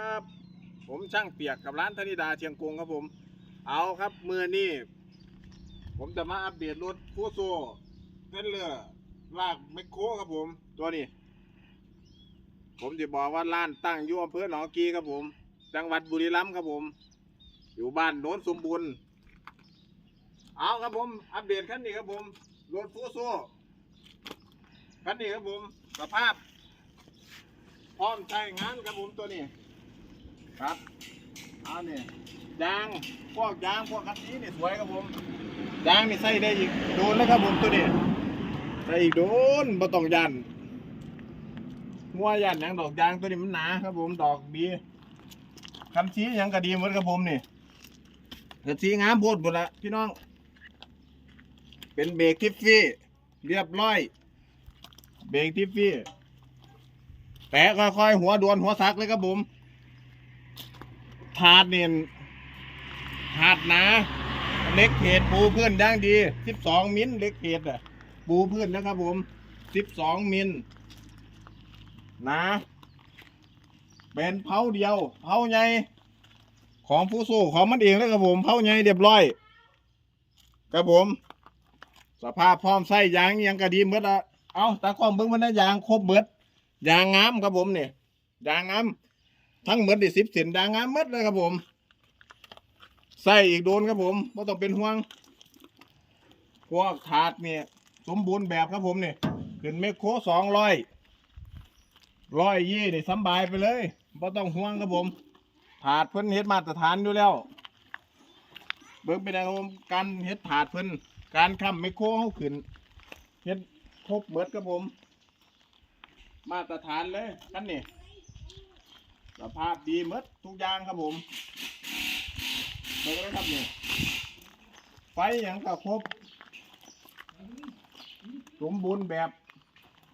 ครับผมช่างเปียกกับร้านธนิดาเชียงกงครับผม เอาครับมือนี่ผมจะมาอัปเดตรถฟูโซเทนเลอร์ลากไมคโครครับผม ตัวนี้ ผมจะบอกว่าร้านตั้งอยู่อำเภอหนองกีครับผม จังหวัดบุรีรัมย์ครับผม อยู่บ้านโน้นสมบูรณ์เอาครับผมอัปเดตคันนี้ครับผมรถฟูโซคันนี้ครับผม สภาพ พร้อมใช้งานครับผมตัวนี้ ครับเอาเนี่ยยางพวกยางพวกคันนี้เนี่ยสวยครับผมยางนี่ใส่ได้อีกโดนแล้วครับผมตัวนี้ใส่อีกโดนบ่ต้องยันมัวยันยังดอกยางตัวนี้มันหนาครับผมดอกดีคำชี้ยังก็ดีหมดครับผมนี่กระชี้งามโพดหมดละพี่น้อง เป็นเบรกทิฟฟี่เรียบร้อย เบรกทิฟฟี่แปะค่อยๆหัวดวนหัวซักเลยครับผม ถาดเนี่ยถาดนาเล็กเพจปูพื้นดังดีสิบสองมิลเล็กเพจอะ ปูพื้นนะครับผมสิบสองมิลนาเป็นเผาเดียวเผาใหญ่ของผู้สู้ของมันเองแล้วครับผมเผาใหญ่เรียบร้อยครับผม สภาพพร้อมใส่ยางยังกระดีเมดละเอาตากล้องเบิ้งมันนะยางครบเบิดยางงามครับผมเนี่ยยางงาม ทั้งหมดดิสิบเส้นยางงามหมดเลยครับผม ใส่อีกโดนครับผมไม่ต้องเป็นห่วงพวกถาดเนี่ย สมบูรณ์แบบครับผมเนี่ยขึ้นเมคโคสองร้อยร้อยยี่นี่สบายไปเลยไม่ต้องห่วงครับผม ถาดเพิ่นเฮ็ดมาตรฐานอยู่แล้ว เบิ่งไปได้ครับผมการเฮ็ดถาดเพิ่นการค้ำเมคโคเขาขึ้นเฮ็ดครบเบิดครับผม มาตรฐานเลยคันนี้ สภาพดีหมดทุกอย่างครับผมเบิกเลยครับเนี่ยไฟอย่างก็ครบ สมบูรณ์แบบ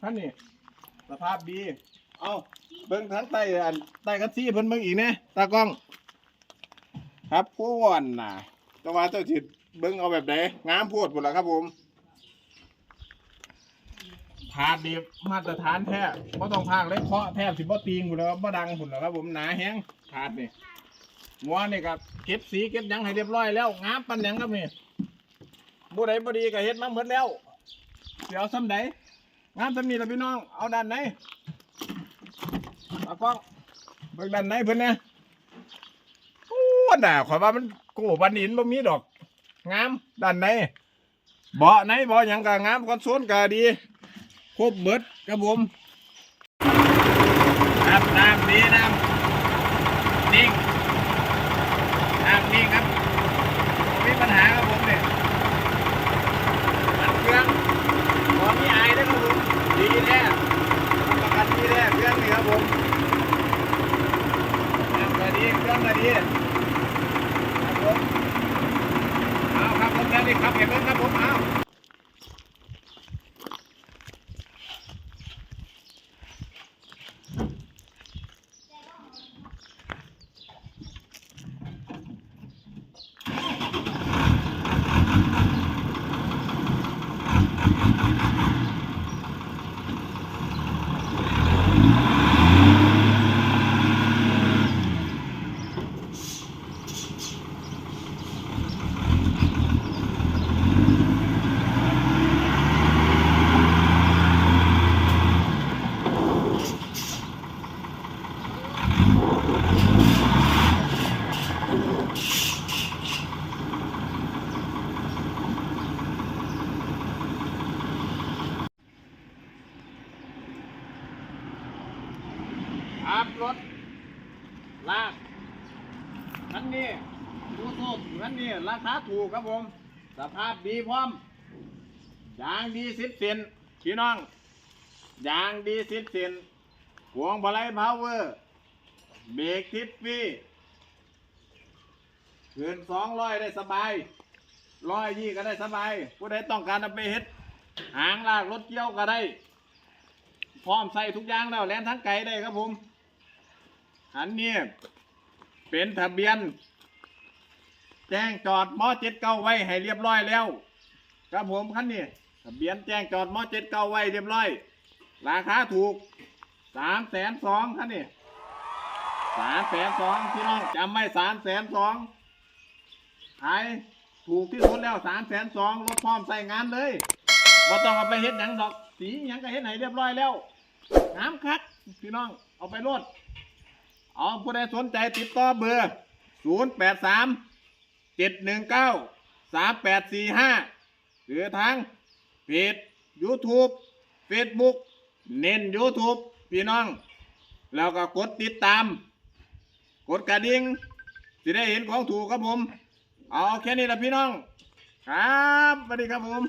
คันนี้สภาพดี เอาเบิ้งทั้งใต้อันใต้กันซี่เพิ่นเบิ้งอีกนะตากล้อง ครับผู้วันน่ะจังหวะเจ้าจิตเบิ้งเอาแบบไหนงามโพูดหมดแล้วครับผม ถาดดีมาตรฐานแท้บ่ต้องพากเลยเคาะแทบสิบ่ตีงพุ่นแล้วบ่ดังพุ่นแล้วครับผมหนาแฮงถาดนี่หัวนี่ครับเก็บสีเก็บหยังให้เรียบร้อยแล้วงามปันหยังครับนี่บ่ใดบ่ดีก็เฮ็ดมาหมดแล้วเดี๋ยวซ้ำใดงามซ้ำนี้ล่ะพี่น้องเอาด้านไหนตากล้องเบิ่งด้านไหนเพิ่นเนี่ยโอ้น่ะข่อยว่ามันโก้บันหินบ่มีดอก งามด้านไหนเบาะไหนเบาะหยังก็งามคอนโซลก็ดี ครบเบิดครับผมครับตามนี้นะนิ่งน้ำนิ่งครับไม่มีปัญหาครับผมเนี่ยมันเครื่องตอนนี้อายนะครับผมดีแน่ประกันดีแน่เครื่องนี่ครับผมน้ำก็ดีเครื่องก็ดีครับผมเอาครับผมแล้วนี่ครับเห็นไหมครับผมเอา ครับรถ ลากคันนี้ดูโซ่คันนี้ราคาถูกครับผม สภาพดีพร้อม ยางดีสิบเซนพี่น้อง ยางดีสิบเซนพวงมาลัยพาวเวอร์ เบรกทิปฟี่เกินสองร้อยได้สบายร้อยยี่ก็ได้สบาย ผู้ใดต้องการเอาไปเฮ็ด หางลากรถเกี่ยวก็ได้ พร้อมใส่ทุกอย่างแล้วแล่นทั้งไกลได้ครับผม อันนี้เป็นทะเบียน แจ้งจอดมอเจ็ดเก้าไว้ให้เรียบร้อยแล้ว ครับผมคันนี้ทะเบียนแจ้งจอดมอเจ็ดเก้าไว้เรียบร้อย ราคาถูกสามแสนสองคันนี้สามแสนสองพี่น้องจำไม่สามแสนสองขายถูกที่สุดแล้วสามแสนสองรถพร้อมใส่งานเลยบ่ต้องเอาไปเฮ็ดหยังดอก สีหยังก็เฮ็ดไหนเรียบร้อยแล้วงามคักพี่น้องเอาไปรถ เอาผู้ใดสนใจติดต่อเบอร์ศูนย์แปดสามเจ็ดหนึ่งเก้าสามแปดสี่ห้าหรือทางเพจ YouTube Facebook เน้น YouTube พี่น้อง แล้วก็กดติดตาม กดกระดิ่งจะได้เห็นของถูกครับผม เอาแค่นี้ละพี่น้อง ครับสวัสดีครับผม